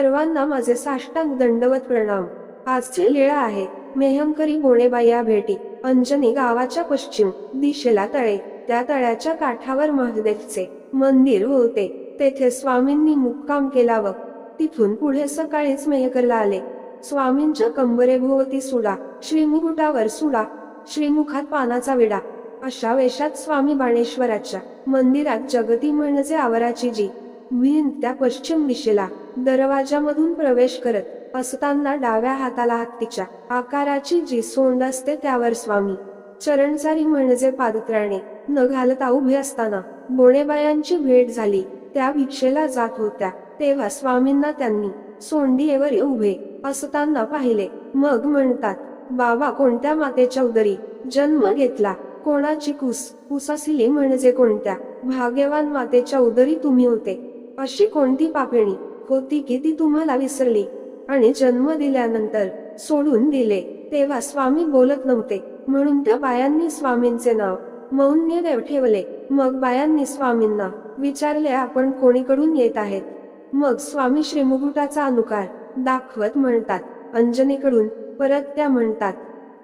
सर्वांना माझे साष्टांग दंडवत प्रणाम. आजची वेळ आहे. मेहमकरी या भेटी. अंजनी गावाच्या पश्चिम दिशेला तळे. त्या तळ्याच्या काठावर महादेवचे मंदिर होते. तेथे स्वामींनी मुक्काम केला व तिथून पुढे सकाळीच मेहकरला आले. स्वामींच्या कंबरेभोवती सुडा. श्रीमुकुटावर सुडा. श्रीमुखात पानाचा विडा. अशा वेशात स्वामी बाणेश्वराच्या मंदिरात जगती म्हणजे आवराची जी भिन त्या पश्चिम दिशेला दरवाजामधून प्रवेश करत असताना डाव्या हाताला हत्तीच्या आकाराची जी सोंड असते त्यावर स्वामी चरणचारी म्हणजे पादत्राणे न घालता उभे असताना बोणेबायांची भेट झाली. त्या भिक्षेला जात होत्या. तेव्हा स्वामींना त्यांनी सोंडीवर उभे असताना पाहिले. मग म्हणतात बाबा कोणत्या मातेच्या उदरी जन्म घेतला? कोणाची कुस कुसासिली म्हणजे कोणत्या? भाग्यवान मातेच्या उदरी तुम्ही होते. अशी कोणती पापिणी? होती की ती तुम्हाला विसरली. आणि जन्म दिल्यानंतर सोडून दिले. तेव्हा स्वामी बोलत नव्हते. म्हणून त्या बायांनी स्वामींचे नाव मौन्य देव ठेवले. मग बायांनी स्वामींना विचारले आपण कोणीकडून येत आहेत? मग स्वामी श्रीमुकुटाचा अनुकार दाखवत म्हणतात. अंजनीकडून परत त्या म्हणतात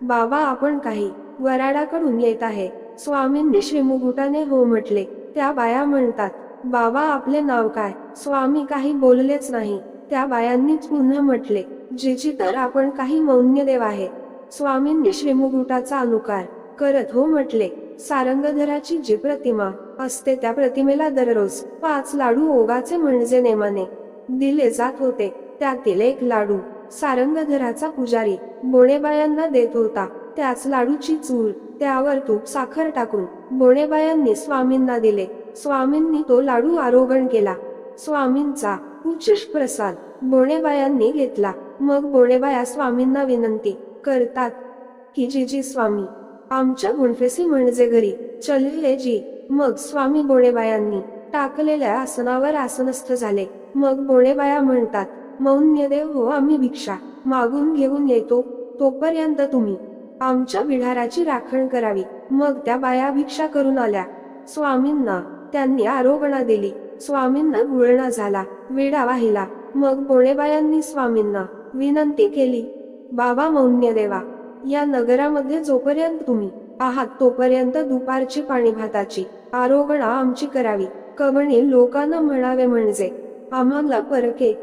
बाबा आपण काही वराडाकडून येत आहे. स्वामींनी श्रीमुकुटाने हो म्हटले. त्या बाया म्हणतात बाबा आपले नाव काय? स्वामी काही बोललेच नाही. त्या बायांनीच पुन्हा म्हटले जिची तर आपण काही मौन्य देव आहे. स्वामींनी श्रीमुकुटाचा अनुकार करत हो म्हटले सारंगधराची जी प्रतिमा असते त्या प्रतिमेला दररोज पाच लाडू ओगाचे म्हणजे नेमाने दिले जात होते. त्यातील एक लाडू सारंगधराचा पुजारी बोणेबायांना देत होता. त्याच लाडूची चूल त्यावर तूप साखर टाकून बोणेबायांनी स्वामींना दिले. स्वामींनी तो लाडू आरोगण केला. स्वामींचा उच्च प्रसाद बोणेबायांनी घेतला. मग बोणेबाया स्वामींना विनंती करतात की जीजी स्वामी आमच्या गुणफेसी म्हणजे घरी चलले जी. मग स्वामी बोणेबायांनी टाकलेल्या आसनावर आसनस्थ झाले. मग बोणेबाया म्हणतात मौन्यदेव हो आम्ही भिक्षा मागून घेऊन येतो. तोपर्यंत तुम्ही आमच्या विढाराची राखण करावी. मग त्या बाया भिक्षा करून आल्या. स्वामींना त्यांनी आरोगणा दिली. स्वामींना गुळणा झाला. विडा वाहिला. मग बोणेबायांनी स्वामींना विनंती केली. बाबा मौन्य देवा या नगरामध्ये जोपर्यंत तुम्ही आहात तोपर्यंत दुपारची पाणी भाताची आरोगणा आमची करावी. कवणी लोकांना म्हणावे म्हणजे आम्हाला परके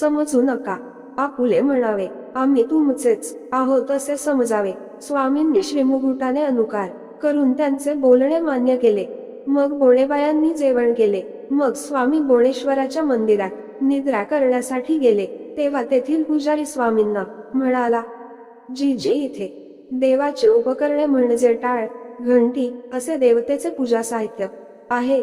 समजू नका. आपुले म्हणावे आम्ही तुमचेच आहोत असे समजावे. स्वामींनी श्रीमुकुटाने अनुकार करून त्यांचे बोलणे मान्य केले. मग बोणेबायांनी जेवण केले. मग स्वामी बोणेश्वराच्या मंदिरात निद्रा करण्यासाठी गेले. तेव्हा तेथील पुजारी स्वामींना म्हणाला जी जे इथे देवाचे उपकरणे म्हणजे टाळ घंटी असे देवतेचे पूजा साहित्य आहे.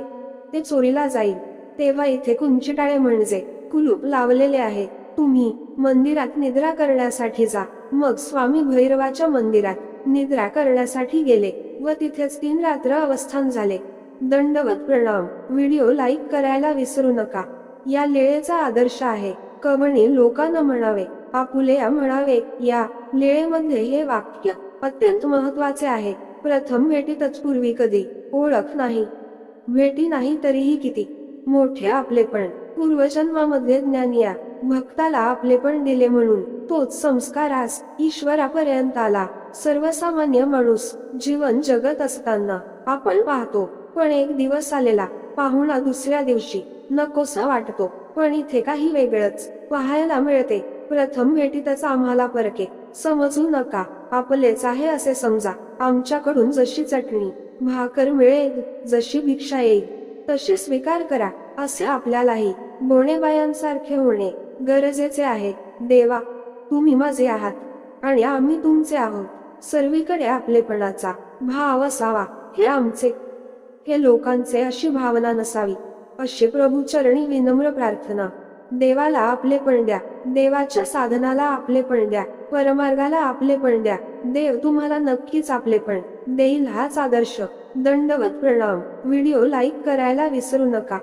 ते चोरीला जाईल. तेव्हा इथे कुंची टाळे म्हणजे कुलूप लावलेले आहे. तुम्ही मंदिरात निद्रा करण्यासाठी जा. मग स्वामी भैरवाच्या मंदिरात निद्रा करण्यासाठी गेले व तिथेच तीन रात्र अवस्थान झाले. दंडवत प्रणाम. व्हिडिओ लाईक करायला विसरू नका. या लेळेचा आदर्श आहे. कवणी लोकांना म्हणावे आपुलेया म्हणावे या लेळेमध्ये हे वाक्य अत्यंत महत्त्वाचे आहे. प्रथम भेटीतच पूर्वी कधी ओळख नाही. भेटी नाही तरीही किती मोठे आपलेपण पूर्वजन्मामध्ये ज्ञान भक्ताला भक्ताला आपलेपण दिले म्हणून तोच संस्कारास ईश्वरापर्यंत आला. सर्वसामान्य माणूस जीवन जगत असताना आपण पाहतो पण एक दिवस आलेला पाहुणा दुसऱ्या दिवशी नकोसा वाटतो. पण इथे काही वेगळंच पाहायला मिळते. प्रथम भेटीतच आम्हाला परके समजू नका. आपलेच आहे असे समजा. आमच्याकडून जशी चटणी भाकर मिळेल जशी भिक्षा येईल तशी स्वीकार करा असे आपल्यालाही बोणेबायांसारखे होणे गरजेचे आहे. देवा तुम्ही माझे आहात आणि आम्ही तुमचे आहोत. सर्वीकडे आपलेपणाचा भाव असावा हे आमचे. हे लोकांचे अशी भावना नसावी अशी प्रभू चरणी विनम्र प्रार्थना. देवाला आपले पण द्या देवाच्या साधनाला आपले पण द्या परमार्गाला आपले पण द्या. देव तुम्हाला नक्कीच आपले पण देईल हाच आदर्श. दंडवत प्रणाम. व्हिडिओ लाईक करायला विसरू नका.